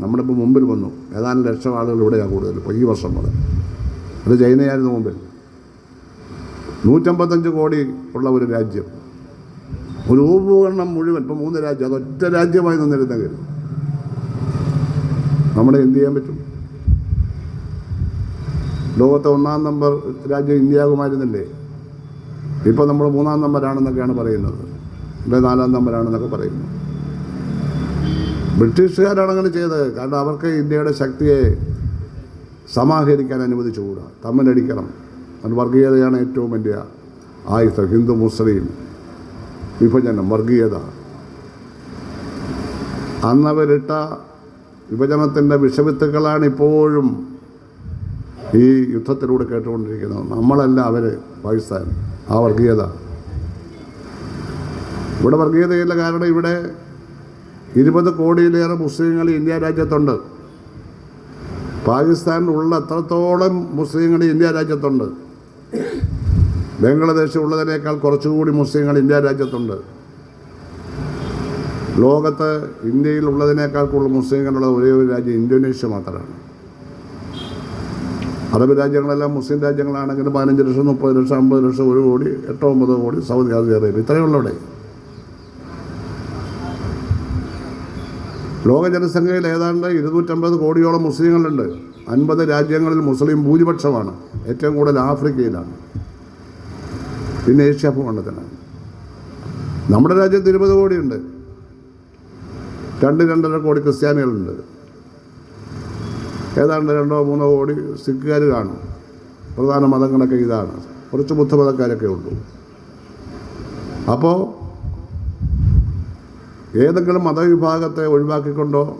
നമ്മളിപ്പോൾ മുമ്പിൽ വന്നു. ഏതാനും ലക്ഷം ആളുകൾ ഇവിടെയാണ് കൂടുതൽ ഇപ്പോൾ ഈ വർഷം മുതൽ. അത് ചൈനയായിരുന്നു മുമ്പിൽ. നൂറ്റമ്പത്തഞ്ച് കോടി ഉള്ള ഒരു രാജ്യം. ഒരു ഉപകരണം മുഴുവൻ ഇപ്പോൾ മൂന്ന് രാജ്യം അത് ഒറ്റ രാജ്യമായി നിന്നിരുന്നെങ്കിൽ നമ്മുടെ എന്ത് ചെയ്യാൻ പറ്റും? ലോകത്തെ ഒന്നാം നമ്പർ രാജ്യം ഇന്ത്യയാകുമായിരുന്നില്ലേ? ഇപ്പോൾ നമ്മൾ മൂന്നാം നമ്പറാണെന്നൊക്കെയാണ് പറയുന്നത്. അല്ലെങ്കിൽ നാലാം നമ്പറാണെന്നൊക്കെ പറയുന്നു. ബ്രിട്ടീഷുകാരാണ് അങ്ങനെ ചെയ്തത്. കാരണം അവർക്ക് ഇന്ത്യയുടെ ശക്തിയെ സമാഹരിക്കാൻ അനുവദിച്ചുകൂടാ. തമ്മിലടിക്കണം അത് വർഗീയതയാണ് ഏറ്റവും വലിയ ആയുധം. ഹിന്ദു മുസ്ലിം വിഭജനം വർഗീയത. അന്നവരിട്ട വിഭജനത്തിന്റെ വിഷവിത്തുക്കളാണ് ഇപ്പോഴും ഈ യുദ്ധത്തിലൂടെ കേട്ടുകൊണ്ടിരിക്കുന്നത്. നമ്മളല്ല അവർ പാകിസ്ഥാൻ. ആ വർഗീയത. ഇവിടെ വർഗീയതയില്ല. കാരണം ഇവിടെ ഇരുപത് കോടിയിലേറെ മുസ്ലിങ്ങൾ ഇന്ത്യ രാജ്യത്തുണ്ട്. പാകിസ്ഥാനിലുള്ള അത്രത്തോളം മുസ്ലിങ്ങൾ ഇന്ത്യ രാജ്യത്തുണ്ട്. ബംഗ്ലാദേശ് ഉള്ളതിനേക്കാൾ കുറച്ചുകൂടി മുസ്ലിങ്ങൾ ഇന്ത്യ രാജ്യത്തുണ്ട്. ലോകത്ത് ഇന്ത്യയിൽ ഉള്ളതിനേക്കാൾ കൂടുതൽ മുസ്ലിങ്ങളുള്ള ഒരേ ഒരു രാജ്യം ഇന്തോനേഷ്യ മാത്രമാണ്. അറബ് രാജ്യങ്ങളെല്ലാം മുസ്ലിം രാജ്യങ്ങളാണെങ്കിൽ പതിനഞ്ച് ലക്ഷം മുപ്പത് ലക്ഷം അമ്പത് ലക്ഷം ഒരു കോടി എട്ടോ ഒമ്പത് കോടി സൗദി അറേബ്യ ഇത്രയേ ഉള്ളൂ അവിടെ ലോക ജനസംഖ്യയിൽ ഏതാണ്ട് ഇരുന്നൂറ്റമ്പത് കോടിയോളം മുസ്ലിങ്ങളുണ്ട്. അൻപത് രാജ്യങ്ങളിൽ മുസ്ലിം ഭൂരിപക്ഷമാണ്. ഏറ്റവും കൂടുതൽ ആഫ്രിക്കയിലാണ്. പിന്നെ ഏഷ്യ ഭൂഖണ്ഡത്തിലാണ്. നമ്മുടെ രാജ്യത്ത് ഇരുപത് കോടിയുണ്ട്. രണ്ട് രണ്ടര കോടി ക്രിസ്ത്യാനികളുണ്ട്. ഏതാണ്ട് രണ്ടോ മൂന്നോ കോടി സിഖുകാർ കാണും. പ്രധാന മതങ്ങളൊക്കെ ഇതാണ്. കുറച്ച് ബുദ്ധമതക്കാരൊക്കെ ഉള്ളൂ. അപ്പോൾ ഏതെങ്കിലും മതവിഭാഗത്തെ ഒഴിവാക്കിക്കൊണ്ടോ?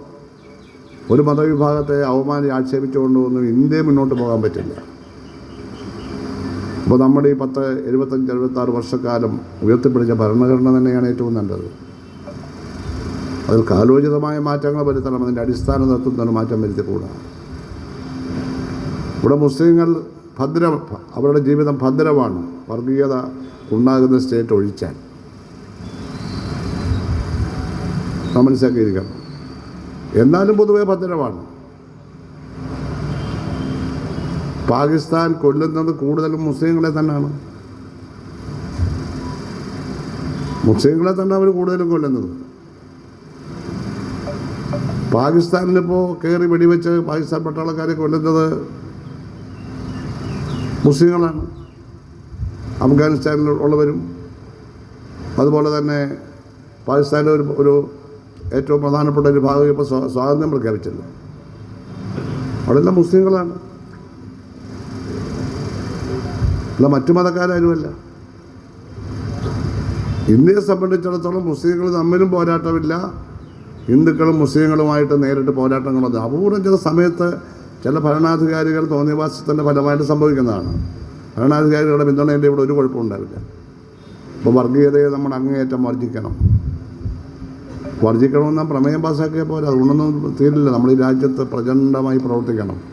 ഒരു മതവിഭാഗത്തെ അവമാനി ആക്ഷേപിച്ചുകൊണ്ടോ ഒന്നും ഇന്ത്യ മുന്നോട്ട് പോകാൻ പറ്റില്ല. അപ്പോൾ നമ്മുടെ ഈ പത്ത് എഴുപത്തഞ്ച് എഴുപത്താറ് വർഷക്കാലം ഉയർത്തിപ്പിടിച്ച ഭരണഘടന തന്നെയാണ് ഏറ്റവും നല്ലത്. അതിൽ കാലോചിതമായ മാറ്റങ്ങൾ വരുത്തണം അതിന്റെ അടിസ്ഥാന തത്വം തന്നെ മാറ്റം വരുത്തിക്കൂടാ. ഇവിടെ മുസ്ലിങ്ങൾ ഭദ്ര അവരുടെ ജീവിതം ഭദ്രമാണ്. വർഗീയത ഉണ്ടാകുന്ന സ്റ്റേറ്റ് ഒഴിച്ചാൽ. നാം മനസ്സിലാക്കിയിരിക്കണം എന്നാലും പൊതുവെ ഭദ്രമാണ്. പാകിസ്ഥാൻ കൊല്ലുന്നത് കൂടുതലും മുസ്ലിങ്ങളെ തന്നെയാണ്. മുസ്ലിങ്ങളെ തന്നെ അവർ കൂടുതലും കൊല്ലുന്നത്. പാകിസ്ഥാനിലിപ്പോൾ കയറി വെടിവെച്ച് പാകിസ്ഥാൻ പട്ടാളക്കാരെ കൊല്ലുന്നത് മുസ്ലിങ്ങളാണ്. അഫ്ഗാനിസ്ഥാനിൽ ഉള്ളവരും അതുപോലെ തന്നെ പാകിസ്ഥാനിലെ ഒരു ഒരു ഏറ്റവും പ്രധാനപ്പെട്ട ഒരു ഭാഗം ഇപ്പോൾ സ്വാ- സ്വാതന്ത്ര്യം പ്രഖ്യാപിച്ചല്ലോ. അവിടെല്ലാം മുസ്ലിങ്ങളാണ്. അല്ല മറ്റു മതക്കാരാരുമല്ല. ഇന്ത്യയെ സംബന്ധിച്ചിടത്തോളം മുസ്ലിങ്ങൾ തമ്മിലും പോരാട്ടമില്ല. ഹിന്ദുക്കളും മുസ്ലിങ്ങളുമായിട്ട് നേരിട്ട് പോരാട്ടങ്ങളുണ്ട്. അപൂർവം ചില സമയത്ത് ചില ഭരണാധികാരികൾ തോന്നിയവാസത്തിന്റെ ഫലമായിട്ട് സംഭവിക്കുന്നതാണ്. ഭരണാധികാരികളുടെ പിന്തുണയുടെ ഇവിടെ ഒരു കുഴപ്പമുണ്ടാവില്ല അപ്പോൾ വർഗീയതയെ നമ്മൾ അങ്ങേയറ്റം വർജിക്കണം വർജിക്കണമെന്നാൽ പ്രമേയം പാസ്സാക്കിയപ്പോൾ അതുകൊണ്ടൊന്നും തീരില്ല. നമ്മൾ ഈ രാജ്യത്ത് പ്രചണ്ഡമായി പ്രവർത്തിക്കണം.